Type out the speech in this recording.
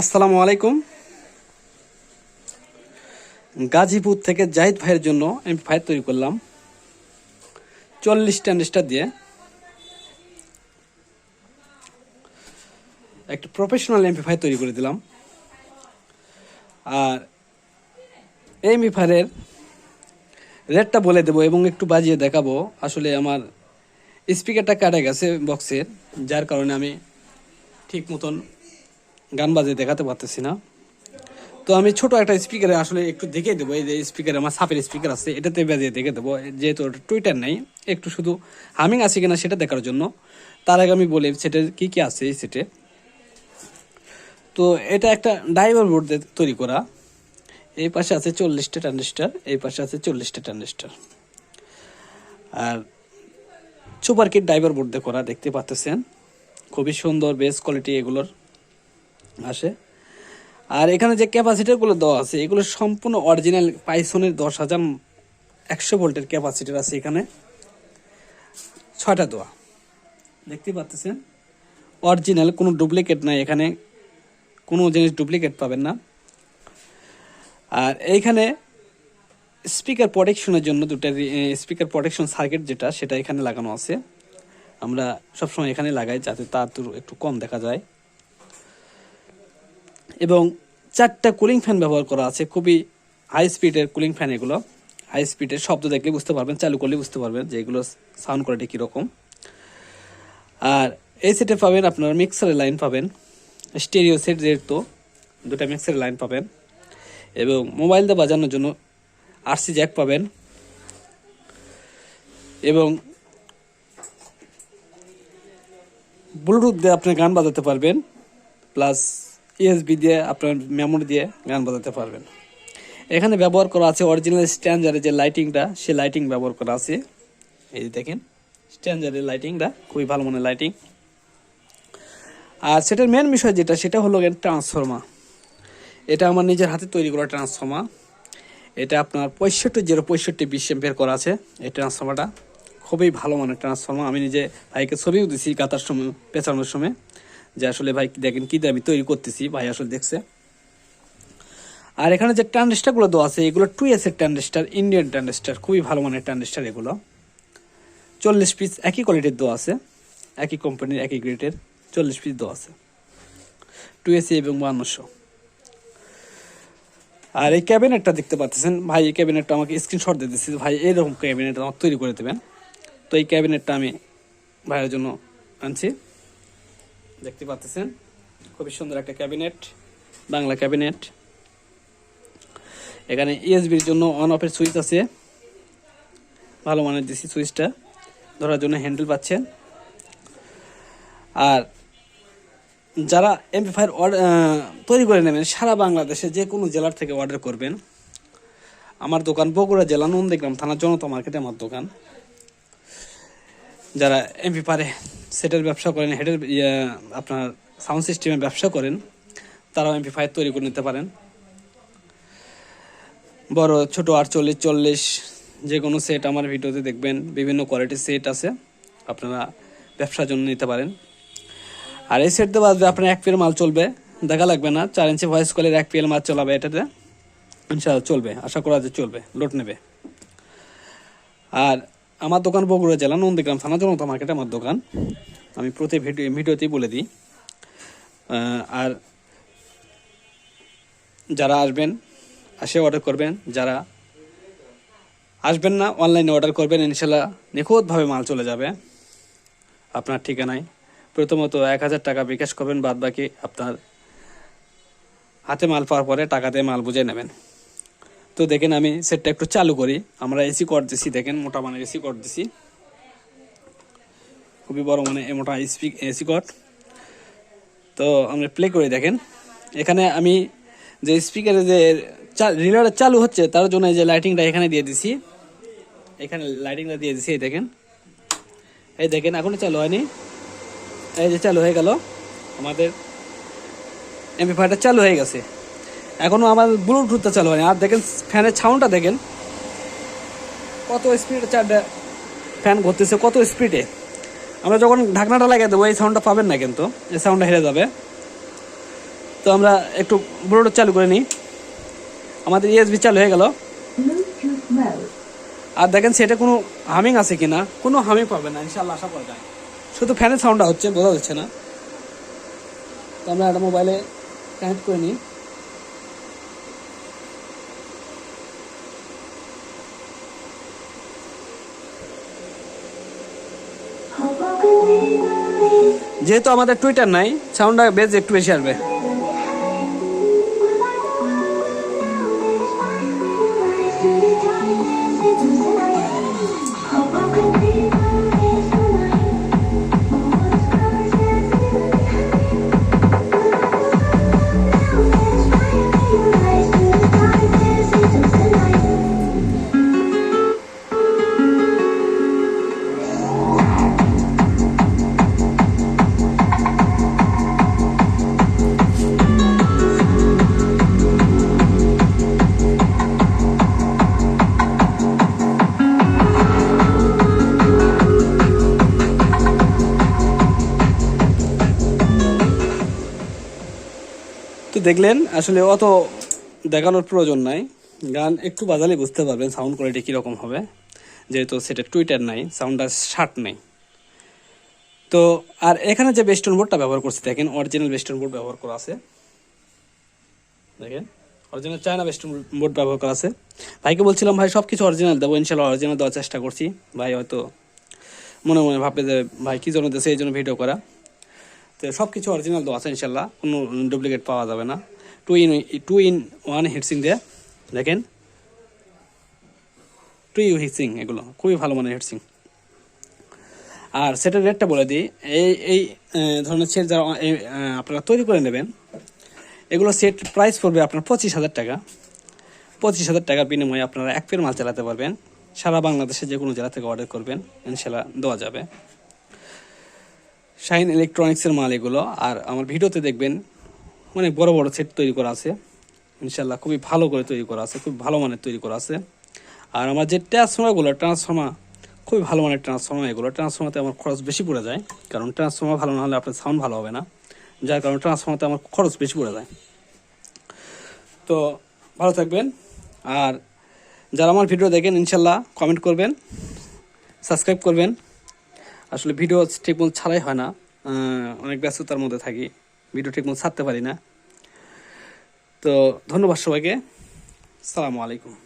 আসসালামু আলাইকুম। গাজীপুর থেকে জাহিদ ভাইয়ের জন্য আমি ফায়ার তৈরি করলাম। চল্লিশ ট্যান্ডিস্টার দিয়ে। একটা প্রফেশনাল এমপিফায়ার তৈরি করে দিলাম। আর এমপিফায়ারের রেটটা বলে দেবো এবং একটু বাজিয়ে দেখাবো। আসলে আমার স্পিকারটা কাটা গেছে বক্সের যার কারণে আমি ঠিক মতন গান বাজিয়ে দেখাতে পারতেছি না। তো আমি ছোট একটা স্পিকারে আসলে একটু দেখে দেবো, এই যে স্পিকারে আমার সাপের স্পিকার আছে, এটাতে বাজিয়ে দেখে দেবো। যেহেতু টুইটার নেই, একটু শুধু হামিং আছে কিনা সেটা দেখার জন্য। তার আগে আমি বলি সেটের কী কী আছে এই সেটে? তো এটা একটা ড্রাইভার বোর্ড তৈরি করা। এই পাশে আছে চল্লিশটা ট্রানজিস্টার এই পাশে আছে চল্লিশটা ট্রানজিস্টার আর সুপার কিট ডাইভার বোর্ড করা, দেখতে পাচ্ছেন খুবই সুন্দর বেস্ট কোয়ালিটি এগুলোর। আসে। আর এখানে যে ক্যাপাসিটারগুলো দেওয়া আছে, এগুলো সম্পূর্ণ অরিজিনাল পাইসনের দশ হাজার একশো ভোল্টের ক্যাপাসিটার আছে এখানে। ছয়টা দেওয়া দেখতে পাচ্ছেন? অরিজিনাল, কোনো ডুপ্লিকেট নাই এখানে। কোনো জিনিস ডুপ্লিকেট পাবেন না। আর এইখানে স্পিকার প্রোটেকশনের জন্য দুটা স্পিকার প্রোটেকশন সার্কিট যেটা, সেটা এখানে লাগানো আছে। আমরা সবসময় এখানে লাগাই যাতে তার একটু কম দেখা যায়। এবং চারটা কুলিং ফ্যান ব্যবহার করা আছে। খুবই হাই স্পিডের কুলিং ফ্যান এগুলো। হাই স্পিডের শব্দ দেখলে বুঝতে পারবেন, চালু করলে বুঝতে পারবেন যে এগুলো সাউন্ড কোয়ালিটি কীরকম। আর এই সেটে পাবেন আপনারা মিক্সারের লাইন পাবেন। স্টেরিও সেট যেহেতু, দুটা মিক্সারের লাইন পাবেন। এবং মোবাইল দিয়ে বাজানোর জন্য আরসি জ্যাক পাবেন। এবং ব্লুটুথ দিয়ে আপনি গান বাজাতে পারবেন। প্লাস ইএসবি দিয়ে আপনার মেমোরি দিয়ে গান বাজাতে পারবেন। এখানে ব্যবহার করা আছে অরিজিনাল স্ট্যান্ডারের যে লাইটিংটা সে লাইটিং ব্যবহার করা আছে। এই যে দেখেন স্ট্যান্ডারের লাইটিংটা খুবই ভালো মনে লাইটিং আর সেটার মেন বিষয় যেটা, সেটা হলো ট্রান্সফর্মা এটা আমার নিজের হাতে তৈরি করা ট্রান্সফর্মা এটা আপনার পঁয়ষট্টি, জিরো পঁয়ষট্টি বিশ এম্পের করা আছে এই ট্রান্সফর্মারটা খুবই ভালো মানের ট্রান্সফর্মার আমি নিজে ভাইকে ছবিও দিছি কাতার সময়, পেঁচানোর সময়। যে আসলে ভাই দেখেন কী দিয়ে আমি তৈরি করতেছি, ভাই আসলে দেখছে। আর এখানে যে ট্রানজিস্টারগুলো দেওয়া আছে, এগুলো টু এসের ট্রানজিস্টার ইন্ডিয়ান ট্রানজিস্টার, খুবই ভালো মানের ট্রানজিস্টার এগুলো। চল্লিশ পিস একই কোয়ালিটির দেওয়া আছে, একই কোম্পানির একই গ্রেডের চল্লিশ পিস দেওয়া আছে। টু এসি এবং বান্নশো আর এই ক্যাবিনেটটা দেখতে পাচ্ছেন, ভাই এই ক্যাবিনেটটা আমাকে স্ক্রিনশট দিয়ে দিচ্ছি ভাই এরকম ক্যাবিনেট আমাকে তৈরি করে দেবেন। তো এই ক্যাবিনেটটা আমি ভাইয়ের জন্য আনছি। দেখতে পাচ্ছেন? খুবই সুন্দর একটা ক্যাবিনেট, বাংলা ক্যাবিনেট। এখানে ইএসবির জন্য অন অফের সুইচ আছে। ভালো মানের দিছি সুইচটা। ধরার জন্য হ্যান্ডেল পাচ্ছেন। আর যারা এমপি অর্ডার তৈরি করে নেবেন, সারা বাংলাদেশে যে কোনো জেলার থেকে অর্ডার করবেন। আমার দোকান বগুড়া জেলা নন্দীগ্রাম থানা জনতা মার্কেটে আমার দোকান। যারা এমপি পারে সেটের ব্যবসা করেন হেডের ইয়ে, আপনার সাউন্ড সিস্টেমের ব্যবসা করেন তারাও এমপি ফাইভ তৈরি করে নিতে পারেন। বড় ছোট আটচল্লিশ চল্লিশ যে কোনো সেট আমার ভিডিওতে দেখবেন বিভিন্ন কোয়ালিটির সেট আছে আপনারা ব্যবসার জন্য নিতে পারেন। আর এই সেট দেওয়া আপনার এক পিএল মাল চলবে দেখা লাগবে না চার ইঞ্চি ভয়েস কলের এক পিএল মাল চলাবে এটাতে ইনশাআল্লাহ চলবে আশা করা যে চলবে লোড নেবে। আর আমার দোকান বগুড়া জেলা, নন্দীগ্রাম থানা, জনতা মার্কেটে আমার দোকান। আমি প্রতি ভিডিও ভিডিওতেই বলে দিই। আর যারা আসবেন, আসে অর্ডার করবেন। যারা আসবেন না অনলাইনে অর্ডার করবেন, ইনশাল্লাহ নিখুঁতভাবে মাল চলে যাবে। আপনার ঠিকানায়। প্রথমত এক হাজার টাকা বিকাশ করবেন বাদ বাকি আপনার হাতে মাল পাওয়ার পরে টাকাতে মাল বুঝে নেবেন। তো দেখেন আমি সেটটা একটু চালু করি। আমরা এসি কর দিছি, দেখেন মোটা মানের এসি কর দিছি। খুবই বড় মানে মোটা স্পিক এসি কট তো আমরা প্লে করে, দেখেন। এখানে আমি যে স্পিকারে যে রিলার চালু হচ্ছে, তার জন্য যে লাইটিংটা এখানে দিয়ে দিছি। এখানে লাইটিংটা দিয়ে দিছি, এই দেখেন। এই দেখেন, এখনও চালু হয়নি। এই যে চালু হয়ে গেল। আমাদের এমপি ফাইভটা চালু হয়ে গেছে। এখনও আমার ব্লুটুথটা চালু হয়নি। আর দেখেন ফ্যানের সাউন্ডটা দেখেন। কত স্পিডে চারটা ফ্যান ঘুরতেছে কত স্পিডে আমরা যখন ঢাকনাটা লাগিয়ে দেবো এই সাউন্ডটা পাবেন না কিন্তু। এই সাউন্ডটা হেরে যাবে। তো আমরা একটু ব্লুটুথ চালু করে নিই। আমাদের ইএসবি চালু হয়ে গেল। আর দেখেন সেটা কোনো হামিং আছে কিনা? কোনো হামিং পাবে না ইনশাল্লাহ আশা করা যায়। শুধু ফ্যানের সাউন্ডটা হচ্ছে বোঝা যাচ্ছে না। তো আমরা একটা মোবাইলে কানেক্ট করে নিই। যেহেতু আমাদের টুইটার নাই সাউন্ডটা বেজ একটু বেশি আসবে। তো দেখলেন, আসলে অত দেখানোর প্রয়োজন নাই। গান একটু বাজালে বুঝতে পারবেন সাউন্ড কোয়ালিটি কীরকম হবে। যেহেতু সেটা টুইটার নাই সাউন্ডটা শার্ট নেই। তো আর এখানে যে বেস্টন বোর্ডটা ব্যবহার করছি, দেখেন অরিজিনাল বেস্টন বোর্ড ব্যবহার করা আছে। দেখেন অরিজিনাল চায়না বেস্টন বোর্ড ব্যবহার করা আছে। ভাইকে বলছিলাম, ভাই সব কিছু অরিজিনাল দেবো ইনশাল্লাহ অরিজিনাল দেওয়ার চেষ্টা করছি। ভাই হয়তো মনে মনে ভাববে যে, ভাই, কী জন্য দেশে এই জন্য ভিডিও করা। তো সব কিছু অরিজিনাল দেওয়া আছে ইনশাল্লাহ কোনো ডুপ্লিকেট পাওয়া যাবে না। Two in two in one heatsink দেয়া দেখেন। টু ইউ হিটসিং এগুলো, খুবই ভালো মানের হিটসিং আর সেটার রেটটা বলে দিই, এই এই ধরনের সেট যারা আপনারা তৈরি করে নেবেন, এগুলো সেট প্রাইস পড়বে আপনার পঁচিশ হাজার টাকা। পঁচিশ হাজার টাকার বিনিময়ে আপনারা এক পের মাল চালাতে পারবেন। সারা বাংলাদেশে যে কোনো জেলা থেকে অর্ডার করবেন ইনশাল্লাহ দেওয়া যাবে। শাইন ইলেকট্রনিক্সের মাল এগুলো। আর আমার ভিডিওতে দেখবেন অনেক বড় বড় সেট তৈরি করা আছে। ইনশাল্লাহ খুবই ভালো করে তৈরি করা আছে, খুব ভালো মানের তৈরি করা আছে। আর আমার যে ট্রান্সফর্মারগুলো ট্রান্সফর্মার খুবই ভালো মানের ট্রান্সফর্মার এগুলো। ট্রান্সফর্মারতে আমার খরচ বেশি পড়ে যায়, কারণ ট্রান্সফর্মার ভালো না হলে আপনার সাউন্ড ভালো হবে না। যার কারণে ট্রান্সফর্মারতে আমার খরচ বেশি পড়ে যায়। তো ভালো থাকবেন। আর যারা আমার ভিডিও দেখেন ইনশাল্লাহ কমেন্ট করবেন সাবস্ক্রাইব করবেন। আসলে ভিডিও ঠিকমতো ছাড়াই হয় না। অনেক ব্যস্ততার মধ্যে থাকি। ভিডিও ঠিকমতো ছাড়তে পারি না। তো ধন্যবাদ সবাইকে। সালামু আলাইকুম।